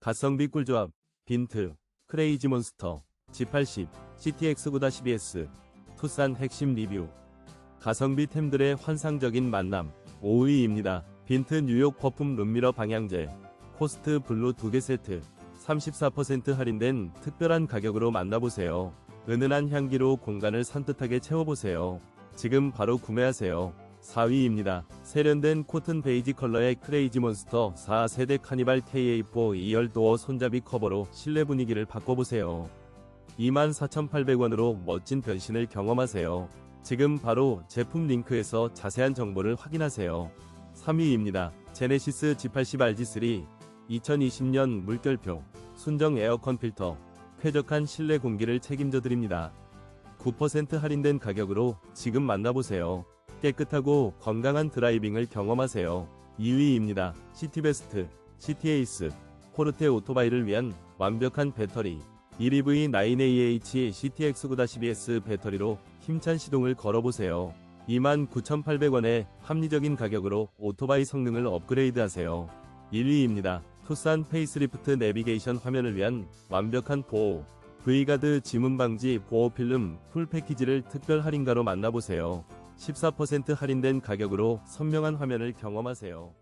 가성비 꿀조합, 빈트, 크레이지 몬스터, G80, CTX9-12S, 투싼 핵심 리뷰. 가성비 템들의 환상적인 만남, 5위입니다. 빈트 뉴욕 퍼퓸 룸미러 방향제, 코스트 블루 2개 세트, 34% 할인된 특별한 가격으로 만나보세요. 은은한 향기로 공간을 산뜻하게 채워보세요. 지금 바로 구매하세요. 4위입니다. 세련된 코튼 베이지 컬러의 크레이지 몬스터 4세대 카니발 KA4 2열 도어 손잡이 커버로 실내 분위기를 바꿔보세요. 24,800원으로 멋진 변신을 경험하세요. 지금 바로 제품 링크에서 자세한 정보를 확인하세요. 3위입니다. 제네시스 G80 RG3 2020년 물결표 순정 에어컨 필터 쾌적한 실내 공기를 책임져 드립니다. 9% 할인된 가격으로 지금 만나보세요. 깨끗하고 건강한 드라이빙을 경험하세요. 2위입니다. 시티베스트, 시티에이스, 포르테 오토바이를 위한 완벽한 배터리 1EV9AH CTX9-12S 배터리로 힘찬 시동을 걸어보세요. 29,800원의 합리적인 가격으로 오토바이 성능을 업그레이드하세요. 1위입니다. 투싼 페이스리프트 내비게이션 화면을 위한 완벽한 보호 V가드 지문 방지 보호 필름 풀 패키지를 특별 할인가로 만나보세요. 14% 할인된 가격으로 선명한 화면을 경험하세요.